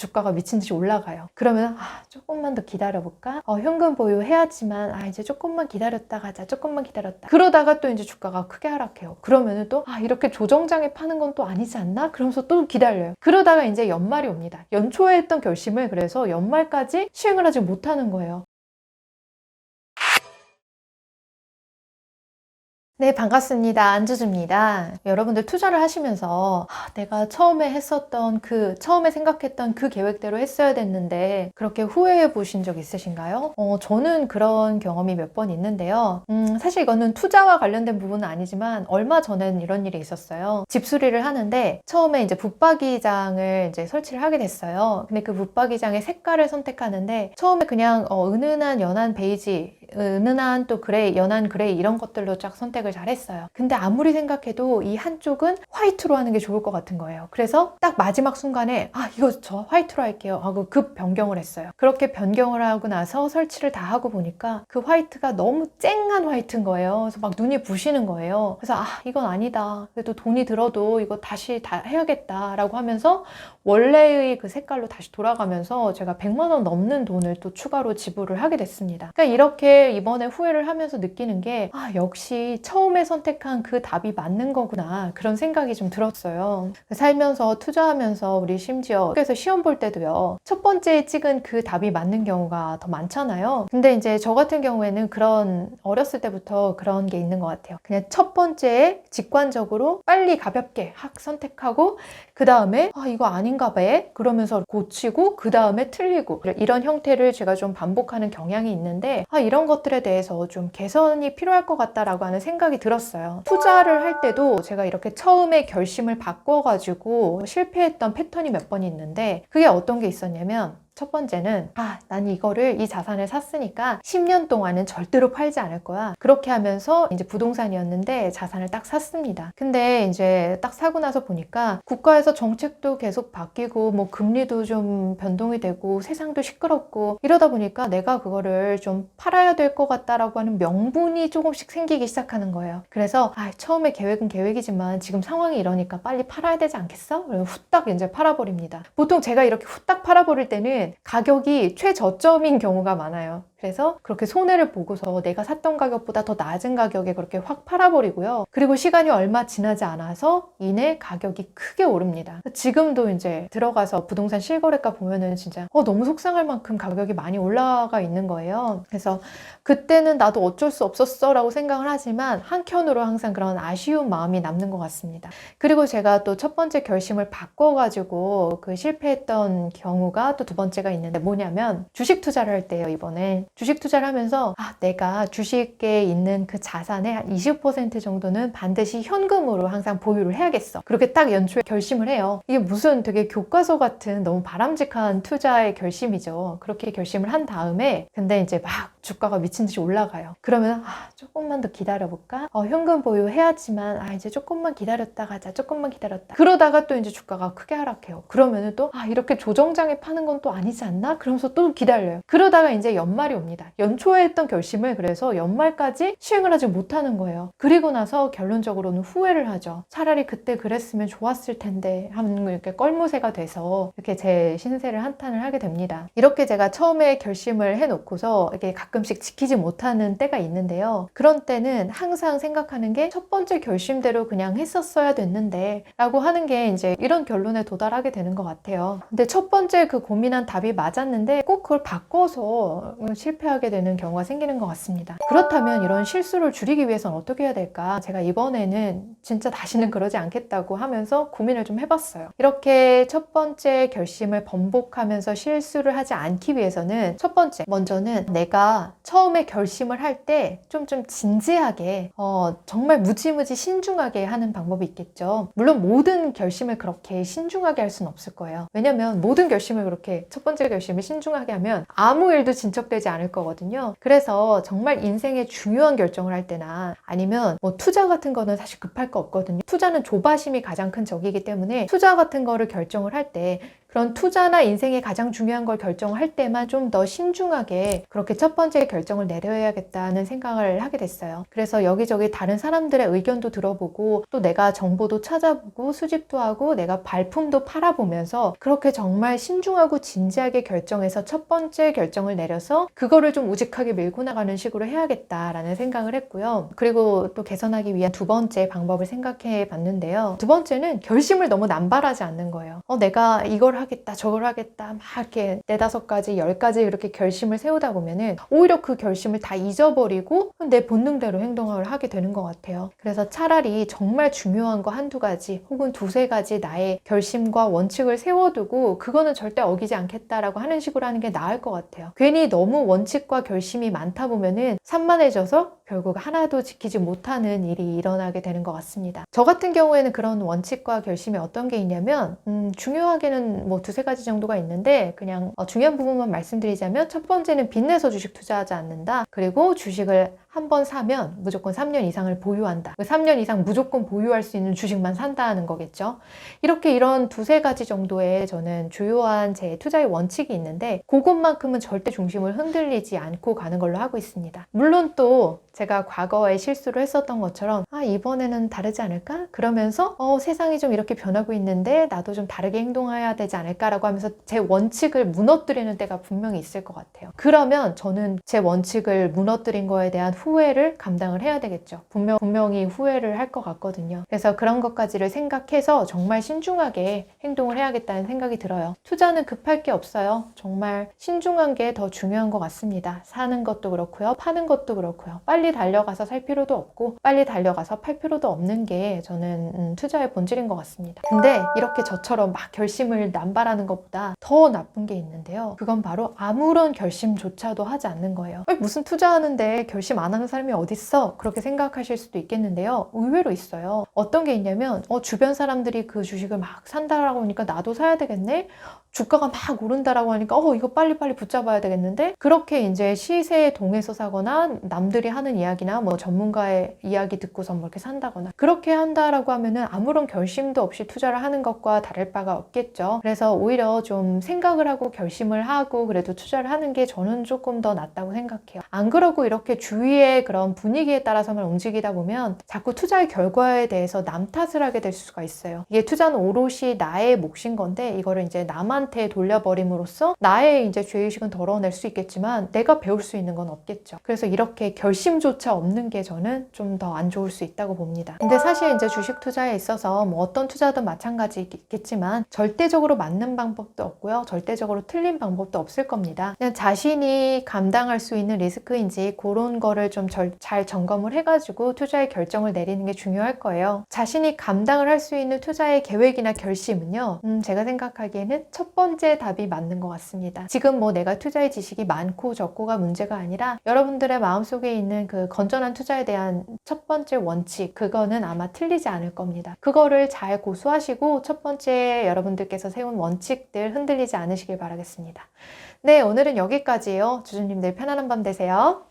주가가 미친 듯이 올라가요. 그러면 아, 조금만 더 기다려볼까? 어, 현금 보유해야지만 아, 이제 조금만 기다렸다 가자. 조금만 기다렸다. 그러다가 또 이제 주가가 크게 하락해요. 그러면은 또 아, 이렇게 조정장에 파는 건 또 아니지 않나? 그러면서 또 기다려요. 그러다가 이제 연말이 옵니다. 연초에 했던 결심을 그래서 연말까지 시행을 하지 못하는 거예요. 네, 반갑습니다. 안주주입니다. 여러분들 투자를 하시면서 아, 내가 처음에 했었던 그, 처음에 생각했던 그 계획대로 했어야 됐는데 그렇게 후회해 보신 적 있으신가요? 어, 저는 그런 경험이 몇 번 있는데요. 음, 사실 이거는 투자와 관련된 부분은 아니지만 얼마 전에는 이런 일이 있었어요. 집수리를 하는데 처음에 이제 붙박이장을 이제 설치를 하게 됐어요. 근데 그 붙박이장의 색깔을 선택하는데 처음에 그냥 어, 은은한 연한 베이지 은은한 또 그레이, 연한 그레이 이런 것들로 쫙 선택을 잘 했어요. 근데 아무리 생각해도 이 한쪽은 화이트로 하는 게 좋을 것 같은 거예요. 그래서 딱 마지막 순간에 아, 이거 저 화이트로 할게요. 하고 급 변경을 했어요. 그렇게 변경을 하고 나서 설치를 다 하고 보니까 그 화이트가 너무 쨍한 화이트인 거예요. 그래서 막 눈이 부시는 거예요. 그래서 아, 이건 아니다. 그래도 돈이 들어도 이거 다시 다 해야겠다라고 하면서 원래의 그 색깔로 다시 돌아가면서 제가 100만 원 넘는 돈을 또 추가로 지불을 하게 됐습니다. 그러니까 이렇게 이번에 후회를 하면서 느끼는 게 아, 역시 처음에 선택한 그 답이 맞는 거구나. 그런 생각이 좀 들었어요. 살면서 투자하면서 우리 심지어 학교에서 시험 볼 때도요. 첫 번째 찍은 그 답이 맞는 경우가 더 많잖아요. 근데 이제 저 같은 경우에는 그런 어렸을 때부터 그런 게 있는 것 같아요. 그냥 첫 번째에 직관적으로 빨리 가볍게 확 선택하고 그 다음에 아 이거 아닌가 봐 그러면서 고치고 그 다음에 틀리고 이런 형태를 제가 좀 반복하는 경향이 있는데 아 이런 것들에 대해서 좀 개선이 필요할 것 같다라고 하는 생각이 들었어요. 투자를 할 때도 제가 이렇게 처음에 결심을 바꿔가지고 실패했던 패턴이 몇 번 있는데 그게 어떤 게 있었냐면 첫 번째는 아, 난 이거를 이 자산을 샀으니까 10년 동안은 절대로 팔지 않을 거야. 그렇게 하면서 이제 부동산이었는데 자산을 딱 샀습니다. 근데 이제 딱 사고 나서 보니까 국가에서 정책도 계속 바뀌고 뭐 금리도 좀 변동이 되고 세상도 시끄럽고 이러다 보니까 내가 그거를 좀 팔아야 될 것 같다라고 하는 명분이 조금씩 생기기 시작하는 거예요. 그래서 아, 처음에 계획은 계획이지만 지금 상황이 이러니까 빨리 팔아야 되지 않겠어? 후딱 이제 팔아버립니다. 보통 제가 이렇게 후딱 팔아버릴 때는 가격이 최저점인 경우가 많아요. 그래서 그렇게 손해를 보고서 내가 샀던 가격보다 더 낮은 가격에 그렇게 확 팔아버리고요. 그리고 시간이 얼마 지나지 않아서 이내 가격이 크게 오릅니다. 지금도 이제 들어가서 부동산 실거래가 보면은 진짜 어, 너무 속상할 만큼 가격이 많이 올라가 있는 거예요. 그래서 그때는 나도 어쩔 수 없었어 라고 생각을 하지만 한켠으로 항상 그런 아쉬운 마음이 남는 것 같습니다. 그리고 제가 또 첫 번째 결심을 바꿔가지고 그 실패했던 경우가 또 두 번째가 있는데 뭐냐면 주식 투자를 할 때요, 이번에. 주식 투자를 하면서 아, 내가 주식에 있는 그 자산의 한 20% 정도는 반드시 현금으로 항상 보유를 해야겠어. 그렇게 딱 연초에 결심을 해요. 이게 무슨 되게 교과서 같은 너무 바람직한 투자의 결심이죠. 그렇게 결심을 한 다음에 근데 이제 막 주가가 미친 듯이 올라가요. 그러면 아, 조금만 더 기다려볼까? 어, 현금 보유해야지만 아, 이제 조금만 기다렸다 가자. 조금만 기다렸다. 그러다가 또 이제 주가가 크게 하락해요. 그러면은 또 아, 이렇게 조정장에 파는 건 또 아니지 않나? 그러면서 또 기다려요. 그러다가 이제 연말이 옵니다. 연초에 했던 결심을 그래서 연말까지 시행을 하지 못하는 거예요. 그리고 나서 결론적으로는 후회를 하죠. 차라리 그때 그랬으면 좋았을 텐데 하는 이렇게 껄무새가 돼서 이렇게 제 신세를 한탄을 하게 됩니다. 이렇게 제가 처음에 결심을 해놓고서 이렇게 가끔씩 지키지 못하는 때가 있는데요. 그런 때는 항상 생각하는 게 첫 번째 결심대로 그냥 했었어야 됐는데 라고 하는 게 이제 이런 결론에 도달하게 되는 것 같아요. 근데 첫 번째 그 고민한 답이 맞았는데 꼭 그걸 바꿔서 실패하게 되는 경우가 생기는 것 같습니다. 그렇다면 이런 실수를 줄이기 위해서는 어떻게 해야 될까? 제가 이번에는 진짜 다시는 그러지 않겠다고 하면서 고민을 좀 해봤어요. 이렇게 첫 번째 결심을 번복하면서 실수를 하지 않기 위해서는 첫 번째, 먼저는 내가 처음에 결심을 할때좀좀 진지하게 어, 정말 무지무지 신중하게 하는 방법이 있겠죠. 물론 모든 결심을 그렇게 신중하게 할 수는 없을 거예요. 왜냐면 모든 결심을 그렇게 첫 번째 결심을 신중하게 하면 아무 일도 진척되지 않을 거거든요. 그래서 정말 인생의 중요한 결정을 할 때나 아니면 뭐 투자 같은 거는 사실 급할 거 없거든요. 투자는 조바심이 가장 큰 적이기 때문에 투자 같은 거를 결정을 할 때 그런 투자나 인생의 가장 중요한 걸 결정할 때만 좀 더 신중하게 그렇게 첫 번째 결정을 내려야겠다는 생각을 하게 됐어요. 그래서 여기저기 다른 사람들의 의견도 들어보고 또 내가 정보도 찾아보고 수집도 하고 내가 발품도 팔아보면서 그렇게 정말 신중하고 진지하게 결정해서 첫 번째 결정을 내려서 그거를 좀 우직하게 밀고 나가는 식으로 해야겠다라는 생각을 했고요. 그리고 또 개선하기 위한 두 번째 방법을 생각해 봤는데요. 두 번째는 결심을 너무 남발하지 않는 거예요. 어, 내가 이걸 하겠다, 저걸 하겠다, 막 이렇게 네다섯 가지, 열 가지 이렇게 결심을 세우다 보면은 오히려 그 결심을 다 잊어버리고 내 본능대로 행동을 하게 되는 것 같아요. 그래서 차라리 정말 중요한 거 한두 가지 혹은 두세 가지 나의 결심과 원칙을 세워두고 그거는 절대 어기지 않겠다라고 하는 식으로 하는 게 나을 것 같아요. 괜히 너무 원칙과 결심이 많다 보면은 산만해져서 결국 하나도 지키지 못하는 일이 일어나게 되는 것 같습니다. 저 같은 경우에는 그런 원칙과 결심이 어떤 게 있냐면 음, 중요하게는 뭐 두세 가지 정도가 있는데 그냥 어, 중요한 부분만 말씀드리자면 첫 번째는 빚내서 주식 투자하지 않는다. 그리고 주식을 한 번 사면 무조건 3년 이상을 보유한다. 그 3년 이상 무조건 보유할 수 있는 주식만 산다는 거겠죠. 이렇게 이런 두세 가지 정도의 저는 주요한 제 투자의 원칙이 있는데 그것만큼은 절대 중심을 흔들리지 않고 가는 걸로 하고 있습니다. 물론 또 제가 과거에 실수를 했었던 것처럼 아 이번에는 다르지 않을까? 그러면서 어 세상이 좀 이렇게 변하고 있는데 나도 좀 다르게 행동해야 되지 않을까라고 하면서 제 원칙을 무너뜨리는 때가 분명히 있을 것 같아요. 그러면 저는 제 원칙을 무너뜨린 거에 대한 후회를 감당을 해야 되겠죠. 분명, 분명히 후회를 할 것 같거든요. 그래서 그런 것까지를 생각해서 정말 신중하게 행동을 해야겠다는 생각이 들어요. 투자는 급할 게 없어요. 정말 신중한 게 더 중요한 것 같습니다. 사는 것도 그렇고요. 파는 것도 그렇고요. 빨리 달려가서 살 필요도 없고 빨리 달려가서 팔 필요도 없는 게 저는 음, 투자의 본질인 것 같습니다. 근데 이렇게 저처럼 막 결심을 남발하는 것보다 더 나쁜 게 있는데요. 그건 바로 아무런 결심조차도 하지 않는 거예요. 아니, 무슨 투자하는데 결심 안 하는 사람이 어딨어? 그렇게 생각하실 수도 있겠는데요. 의외로 있어요. 어떤 게 있냐면 어, 주변 사람들이 그 주식을 막 산다라고 하니까 나도 사야 되겠네? 주가가 막 오른다라고 하니까 어 이거 빨리빨리 붙잡아야 되겠는데 그렇게 이제 시세에 동해서 사거나 남들이 하는 이야기나 뭐 전문가의 이야기 듣고서 뭐 이렇게 산다거나 그렇게 한다라고 하면은 아무런 결심도 없이 투자를 하는 것과 다를 바가 없겠죠. 그래서 오히려 좀 생각을 하고 결심을 하고 그래도 투자를 하는 게 저는 조금 더 낫다고 생각해요. 안 그러고 이렇게 주위의 그런 분위기에 따라서만 움직이다 보면 자꾸 투자의 결과에 대해서 남 탓을 하게 될 수가 있어요. 이게 투자는 오롯이 나의 몫인 건데 이거를 이제 나만 남한테 돌려버림으로써 나의 이제 죄의식은 덜어낼 수 있겠지만 내가 배울 수 있는 건 없겠죠. 그래서 이렇게 결심조차 없는 게 저는 좀 더 안 좋을 수 있다고 봅니다. 근데 사실 이제 주식 투자에 있어서 뭐 어떤 투자든 마찬가지겠지만 절대적으로 맞는 방법도 없고요. 절대적으로 틀린 방법도 없을 겁니다. 그냥 자신이 감당할 수 있는 리스크인지 그런 거를 좀 잘 점검을 해가지고 투자의 결정을 내리는 게 중요할 거예요. 자신이 감당을 할 수 있는 투자의 계획이나 결심은요. 음, 제가 생각하기에는 첫 번째 답이 맞는 것 같습니다. 지금 뭐 내가 투자의 지식이 많고 적고가 문제가 아니라 여러분들의 마음속에 있는 그 건전한 투자에 대한 첫 번째 원칙, 그거는 아마 틀리지 않을 겁니다. 그거를 잘 고수하시고 첫 번째 여러분들께서 세운 원칙들 흔들리지 않으시길 바라겠습니다. 네, 오늘은 여기까지예요. 주주님들 편안한 밤 되세요.